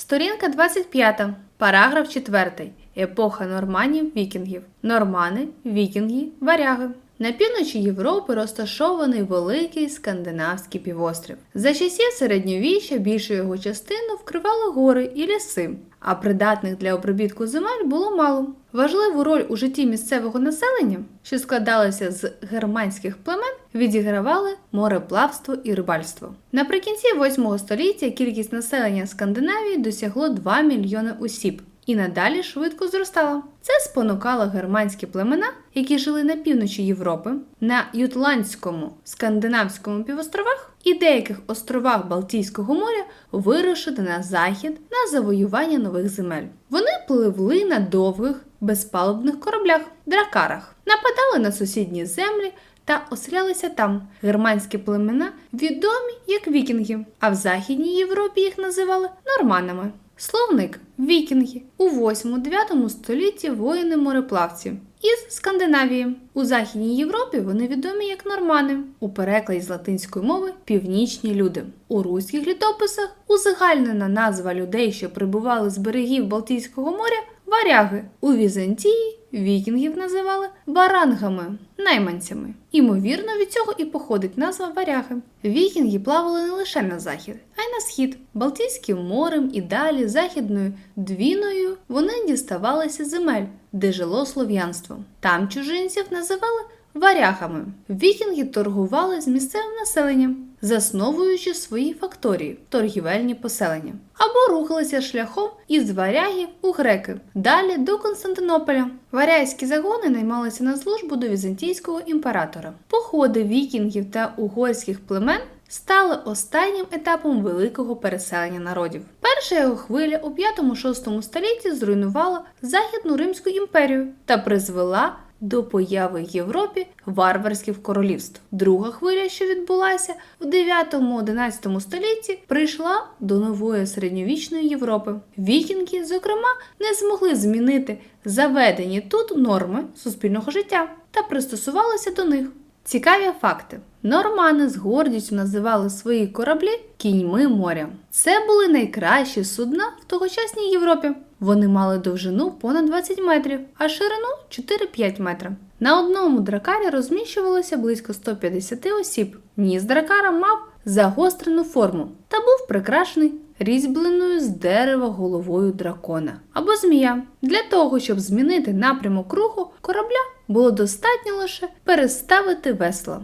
Сторінка 25, параграф 4. Епоха норманів вікінгів. Нормани, вікінги, варяги. На півночі Європи розташований великий скандинавський півострів. За часів середньовіччя більшу його частину вкривали гори і ліси, а придатних для обробітку земель було мало. Важливу роль у житті місцевого населення, що складалося з германських племен, відігравали мореплавство і рибальство. Наприкінці 8 століття кількість населення Скандинавії досягло 2 мільйони осіб і надалі швидко зростала. Це спонукало германські племена, які жили на півночі Європи, на Ютландському, Скандинавському півостровах і деяких островах Балтійського моря, вирушити на захід на завоювання нових земель. Вони пливли на довгих безпалубних кораблях, дракарах, нападали на сусідні землі та оселялися там. Германські племена відомі як вікінги, а в Західній Європі їх називали норманами. Словник вікінги у 8-9 столітті воїни мореплавці із Скандинавії. У Західній Європі вони відомі як нормани, у перекладі з латинської мови північні люди. У руських літописах узагальнена назва людей, що прибували з берегів Балтійського моря варяги. У Візантії вікінгів називали варангами, найманцями. Імовірно, від цього і походить назва варяги. Вікінги плавали не лише на захід, а й на схід. Балтійським морем і далі західною двіною вони діставалися земель, де жило слов'янство. Там чужинців називали варягами. Вікінги торгували з місцевим населенням, засновуючи свої факторії, торгівельні поселення, або рухалися шляхом із варягів у греки, далі до Константинополя. Варяйські загони наймалися на службу до візантійського імператора. Походи вікінгів та угорських племен стали останнім етапом великого переселення народів. Перша його хвиля у 5-6 столітті зруйнувала Західну Римську імперію та призвела до появи в Європі варварських королівств. Друга хвиля, що відбулася в 9-11 столітті, прийшла до нової середньовічної Європи. Вікінги, зокрема, не змогли змінити заведені тут норми суспільного життя та пристосувалися до них. Цікаві факти. Нормани з гордістю називали свої кораблі кіньми моря. Це були найкращі судна в тогочасній Європі. Вони мали довжину понад 20 метрів, а ширину 4-5 метрів. На одному дракарі розміщувалося близько 150 осіб. Ніс дракара мав загострену форму та був прикрашений різьбленою з дерева головою дракона або змія. Для того, щоб змінити напрямок руху корабля, було достатньо лише переставити весла.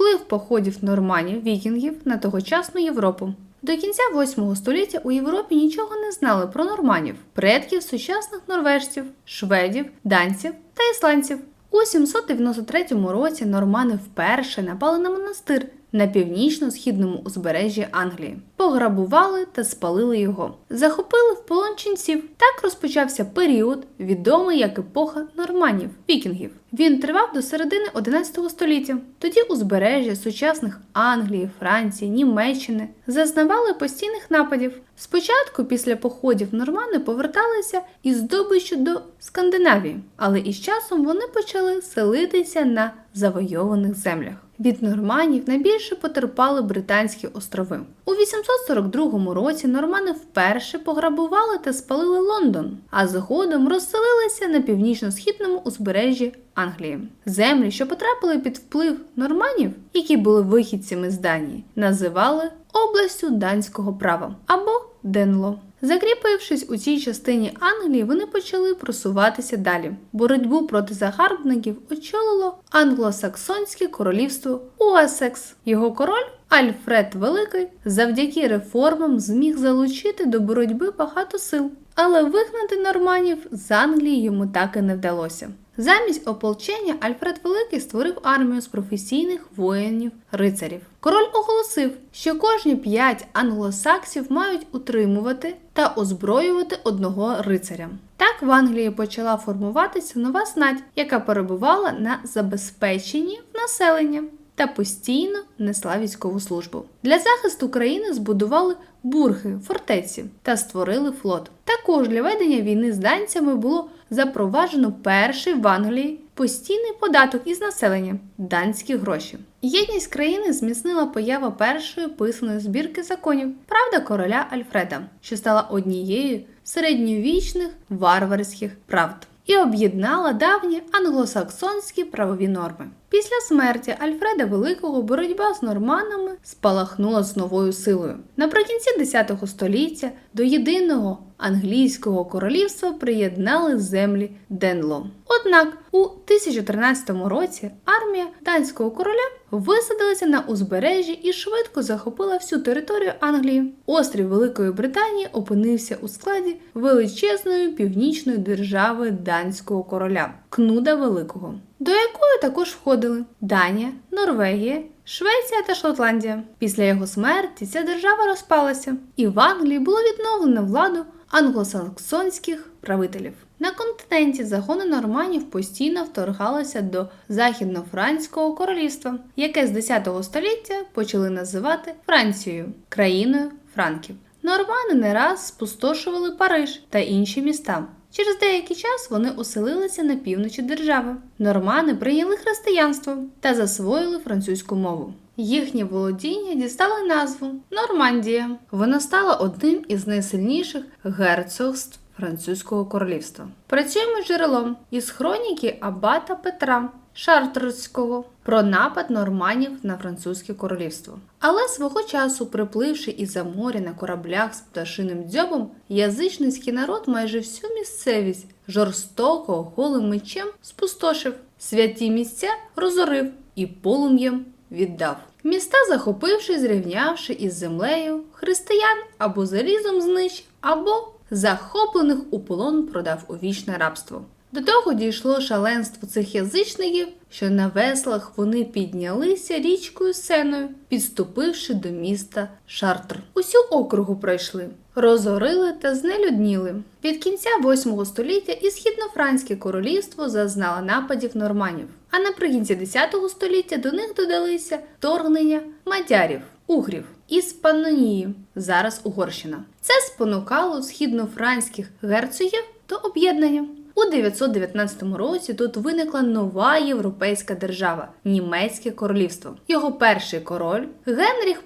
Вплив походів норманів вікінгів на тогочасну Європу. До кінця 8 століття у Європі нічого не знали про норманів, предків сучасних норвежців, шведів, данців та ісландців. У 793 році нормани вперше напали на монастир на північно-східному узбережжі Англії, пограбували та спалили його, захопили в полон ченців. Так розпочався період, відомий як епоха норманів, вікінгів. Він тривав до середини 11 століття. Тоді узбережжя сучасних Англії, Франції, Німеччини зазнавали постійних нападів. Спочатку, після походів нормани поверталися із здобиччю до Скандинавії, але із часом вони почали селитися на завойованих землях. Від норманів найбільше потерпали Британські острови. У 842 році нормани вперше пограбували та спалили Лондон, а згодом розселилися на північно-східному узбережжі Англії. Землі, що потрапили під вплив норманів, які були вихідцями з Данії, називали областю данського права або Денло. Закріпившись у цій частині Англії, вони почали просуватися далі. Боротьбу проти загарбників очолило англосаксонське королівство Уесекс. Його король Альфред Великий завдяки реформам зміг залучити до боротьби багато сил, але вигнати норманів з Англії йому так і не вдалося. Замість ополчення Альфред Великий створив армію з професійних воїнів-рицарів. Король оголосив, що кожні п'ять англосаксів мають утримувати та озброювати одного рицаря. Так в Англії почала формуватися нова знать, яка перебувала на забезпеченні населення. Та постійно несла військову службу. Для захисту країни збудували бурги, фортеці та створили флот. Також для ведення війни з данцями було запроваджено перший в Англії постійний податок із населення данські гроші. Єдність країни зміцнила поява першої писаної збірки законів правда короля Альфреда, що стала однією середньовічних варварських правд. І об'єднала давні англосаксонські правові норми. Після смерті Альфреда Великого боротьба з норманами спалахнула з новою силою. Наприкінці X століття до єдиного англійського королівства приєднали землі Денло. Однак у 1013 році армія данського короля висадилася на узбережжі і швидко захопила всю територію Англії. Острів Великої Британії опинився у складі величезної північної держави данського короля Кнуда Великого, до якої також входили Данія, Норвегія. Швеція та Шотландія. Після його смерті ця держава розпалася, і в Англії було відновлено владу англосаксонських правителів. На континенті загони норманів постійно вторгалися до західнофранського королівства, яке з 10 століття почали називати Францією країною франків. Нормани не раз спустошували Париж та інші міста. Через деякий час вони оселилися на півночі держави. Нормани прийняли християнство та засвоїли французьку мову. Їхнє володіння дістали назву Нормандія. Вона стала одним із найсильніших герцогств французького королівства. Працюємо джерелом із хроніки Абата Петра Шартрського про напад норманів на французьке королівство. Але свого часу, припливши із за моря на кораблях з пташиним дзьобом, язичницький народ майже всю місцевість жорстоко голим мечем спустошив, святі місця розорив і полум'ям віддав. Міста, захопивши, зрівнявши із землею, християн або залізом знищив, або захоплених у полон продав у вічне рабство. До того дійшло шаленство цих язичників, що на веслах вони піднялися річкою Сеною, підступивши до міста Шартр. Усю округу пройшли, розорили та знелюдніли. Від кінця 8 століття і східнофранське королівство зазнало нападів норманів, а наприкінці 10 століття до них додалися вторгнення мадярів, угрів із Панонії, зараз Угорщина. Це спонукало східнофранських герцогів до об'єднання. У 919 році тут виникла нова європейська держава Німецьке королівство. Його перший король Генріх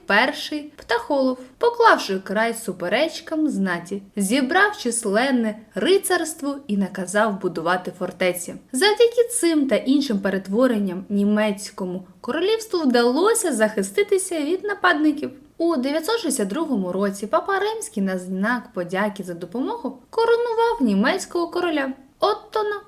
І Птахолов, поклавши край суперечкам знаті, зібрав численне рицарство і наказав будувати фортеці. Завдяки цим та іншим перетворенням німецькому королівству вдалося захиститися від нападників. У 962 році папа Римський на знак подяки за допомогу коронував німецького короля Оттона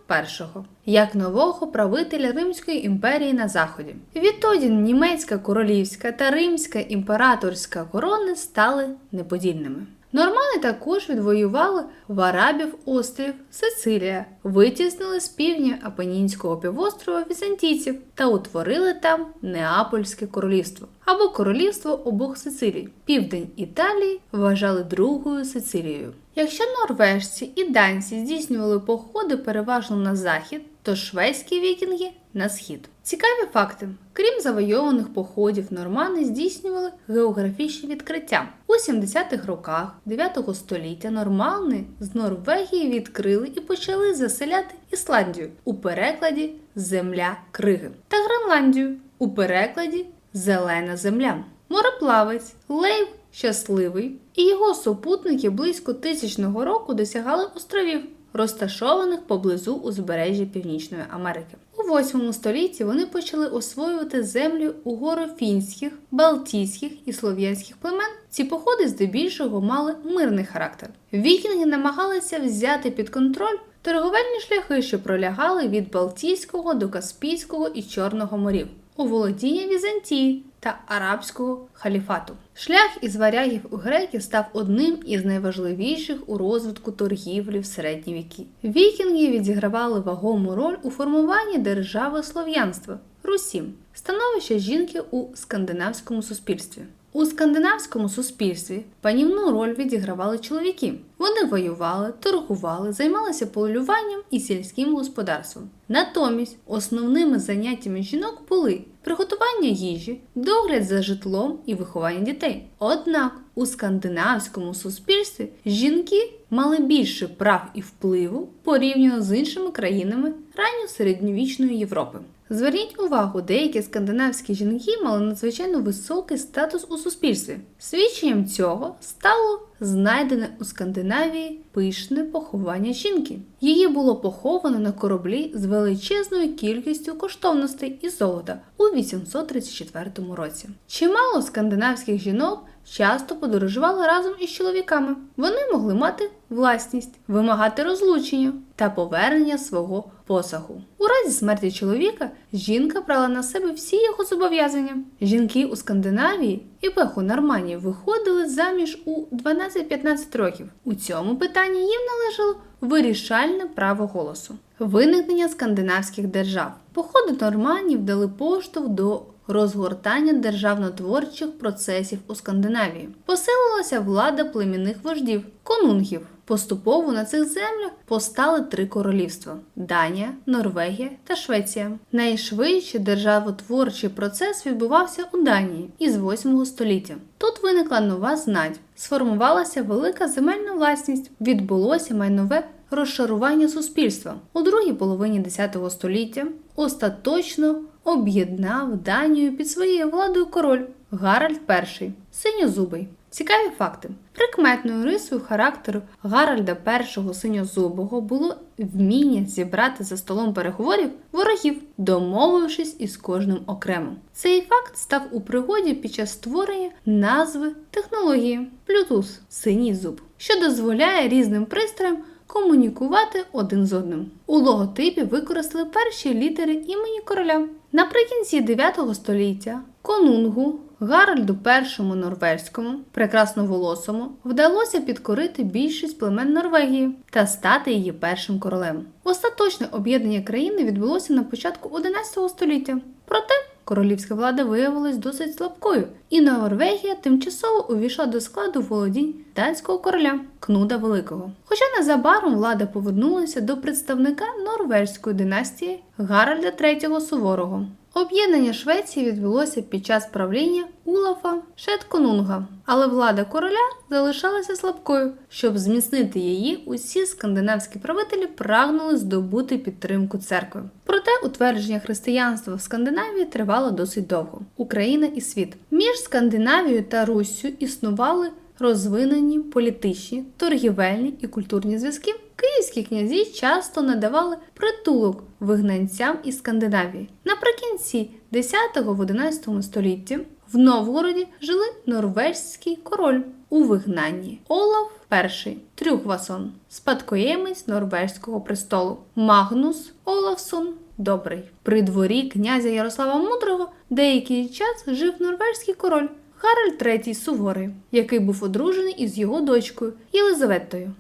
І як нового правителя Римської імперії на Заході. Відтоді німецька королівська та римська імператорська корони стали неподільними. Нормани також відвоювали в Арабів острів Сицилія, витіснили з півдня Апенінського півострова візантійців та утворили там Неапольське королівство або королівство обох Сицилій. Південь Італії вважали другою Сицилією. Якщо норвежці і данці здійснювали походи переважно на захід, то шведські вікінги на схід. Цікаві факти: крім завойованих походів, нормани здійснювали географічні відкриття. У 70-х роках 9 століття нормани з Норвегії відкрили і почали заселяти Ісландію у перекладі Земля Криги та Гренландію у перекладі Зелена земля. Мореплавець Лейв Щасливий і його супутники близько тисячного року досягали островів, розташованих поблизу узбережжя Північної Америки. У 8 столітті вони почали освоювати землю угорофінських, балтійських і слов'янських племен. Ці походи здебільшого мали мирний характер. Вікінги намагалися взяти під контроль торговельні шляхи, що пролягали від Балтійського до Каспійського і Чорного морів у володіння Візантії та арабського халіфату. Шлях із варягів у греків став одним із найважливіших у розвитку торгівлі в середні віки. Вікінги відігравали вагому роль у формуванні держави слов'янства Русі, становище жінки у скандинавському суспільстві. У скандинавському суспільстві панівну роль відігравали чоловіки. Вони воювали, торгували, займалися полюванням і сільським господарством. Натомість основними заняттями жінок були приготування їжі, догляд за житлом і виховання дітей. Однак у скандинавському суспільстві жінки мали більше прав і впливу порівняно з іншими країнами ранньосередньовічної Європи. Зверніть увагу, деякі скандинавські жінки мали надзвичайно високий статус у суспільстві. Свідченням цього стало знайдене у Скандинавії пишне поховання жінки. Її було поховано на кораблі з величезною кількістю коштовностей і золота у 834 році. Чимало скандинавських жінок часто подорожували разом із чоловіками. Вони могли мати власність, вимагати розлучення та повернення свого посагу. У разі смерті чоловіка жінка брала на себе всі його зобов'язання. Жінки у Скандинавії і пеху Норманії виходили заміж у 12-15 років. У цьому питанні їм належало вирішальне право голосу. Виникнення скандинавських держав. Походи норманів дали поштовх до розгортання державнотворчих процесів у Скандинавії. Посилилася влада племінних вождів конунгів. Поступово на цих землях постали три королівства: Данія, Норвегія та Швеція. Найшвидший державотворчий процес відбувався у Данії із 8 століття. Тут виникла нова знать, сформувалася велика земельна власність, відбулося майнове розшарування суспільства. У другій половині X століття остаточно об'єднав Данію під своєю владою король Гаральд І, синьозубий. Цікаві факти. Прикметною рисою характеру Гаральда І синьозубого було вміння зібрати за столом переговорів ворогів, домовившись із кожним окремо. Цей факт став у пригоді під час створення назви технології Bluetooth – синій зуб, що дозволяє різним пристроям комунікувати один з одним. У логотипі використали перші літери імені короля. Наприкінці 9 століття конунгу Гаральду І Норвезькому, прекрасноволосому, вдалося підкорити більшість племен Норвегії та стати її першим королем. Остаточне об'єднання країни відбулося на початку 11 століття. Проте королівська влада виявилась досить слабкою, і Норвегія тимчасово увійшла до складу володінь данського короля Кнуда Великого. Хоча незабаром влада повернулася до представника норвезької династії Гаральда III Суворого. Об'єднання Швеції відбулося під час правління Улафа Шетконунга, але влада короля залишалася слабкою. Щоб зміцнити її, усі скандинавські правителі прагнули здобути підтримку церкви. Проте утвердження християнства в Скандинавії тривало досить довго. Україна і світ між Скандинавією та Руссю існували розвинені політичні, торгівельні і культурні зв'язки. Київські князі часто надавали притулок вигнанцям із Скандинавії. Наприкінці 10-11 столітті в Новгороді жили норвезький король у вигнанні Олаф І Трюгвасон, спадкоємець норвезького престолу, Магнус Олафсон Добрий. При дворі князя Ярослава Мудрого деякий час жив норвезький король Гаральд III Суворий, який був одружений із його дочкою Єлизаветою.